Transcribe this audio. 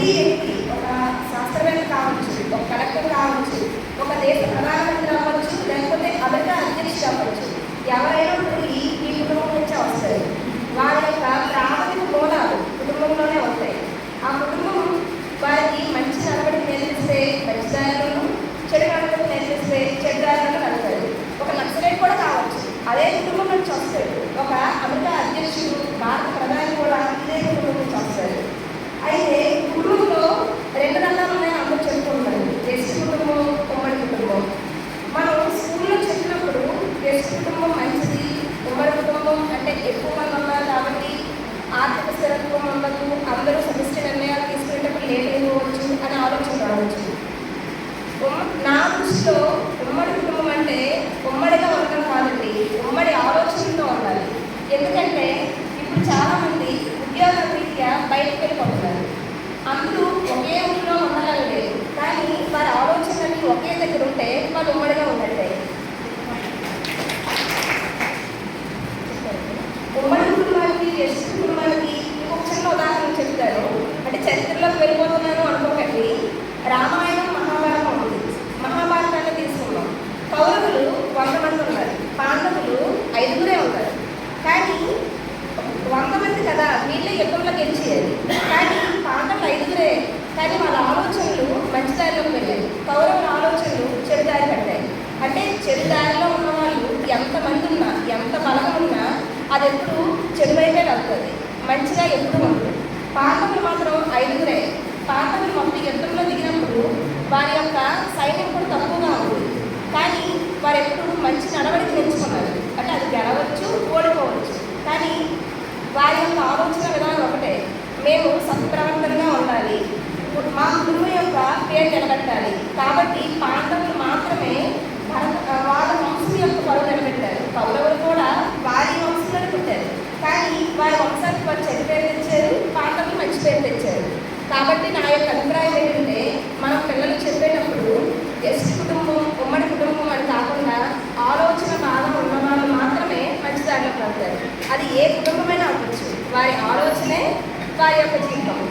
ప్రతి వ్యక్తి ఒక శాస్త్రవేత్త కావచ్చు ఒక కలెక్టర్ కావచ్చు ఒక దేశ ప్రధాన ఆర్థిక స్థిరత్వం ఉండదు అందరూ సమిష్టి నిర్ణయాలు తీసుకునేటప్పుడు లేట్ అయిపోవచ్చు అని ఆలోచన రావచ్చు. నా దృష్టిలో ఉమ్మడి కుటుంబం అంటే ఉమ్మడిగా ఉండడం కాదండి ఉమ్మడి ఆలోచనతో ఉండాలి. ఎందుకంటే ఇప్పుడు చాలామంది ఉద్యోగ రీత్యా బయటకు వెళ్ళిపోతున్నారు. అందరూ ఒకే ఊరిలో ఉండగలలేదు కానీ వారి ఆలోచనలన్నీ ఒకే దగ్గర ఉంటే వాళ్ళు ఉమ్మడిగా ఉండాలి ఉమ్మడి కుటుంబానికి ఎస్ కుటుంబానికి ఇంకొక చిన్న ఉదాహరణ చెప్తాను అంటే చరిత్రలోకి వెళ్ళిపోతున్నాను అనుకోకండి. రామాయణం మహాభారతం ఉంది మహాభారతాన్ని తీసుకున్నాం కౌరవులు వంద మంది ఉన్నారు. పాండవులు ఐదుగురే ఉన్నారు కానీ వంద మంది కదా వీళ్ళే యుద్ధంలో గెలిచేయాలి. కానీ పాండవులు ఐదుగురే. కానీ వాళ్ళ ఆలోచనలు మంచి దారిలోకి వెళ్ళాయి. కౌరవుల ఆలోచనలు చెడు దారి పడ్డాయి అంటే చెడు దారిలో ఉన్న వాళ్ళు ఎంతమంది ఉన్నా ఎంత బలం ఉన్నా అది ఎప్పుడు చెడు మంచిగా ఎప్పుడు ఉంటుంది పాండవులు మాత్రం ఐదుగురే. పాండవులు మొత్తం యుద్ధంలో దిగినప్పుడు వారి యొక్క సైన్యం కూడా తక్కువగా ఉంది. కానీ వారు ఎప్పుడు మంచి నడవడికి ఎంచుకున్నారు అంటే అది గెలవచ్చు ఓడిపోవచ్చు కానీ వారి యొక్క ఆలోచన విధానం ఒకటే. మేము సత్ప్రవర్తనగా ఉండాలి. మా గురువు యొక్క పేరు నిలబెట్టాలి. కాబట్టి పాండవులు పేరు తెచ్చారు కాబట్టి నా యొక్క అభిప్రాయం ఏంటంటే మనం పిల్లలు చెప్పేటప్పుడు ఎస్ కుటుంబం ఉమ్మడి కుటుంబం అని కాకుండా ఆలోచన బాధ ఉన్న వాళ్ళు మాత్రమే మంచి దారిలో పడతారు. అది ఏ కుటుంబమైనా అవ్వచ్చు. వారి ఆలోచనే వారి యొక్క జీవితం.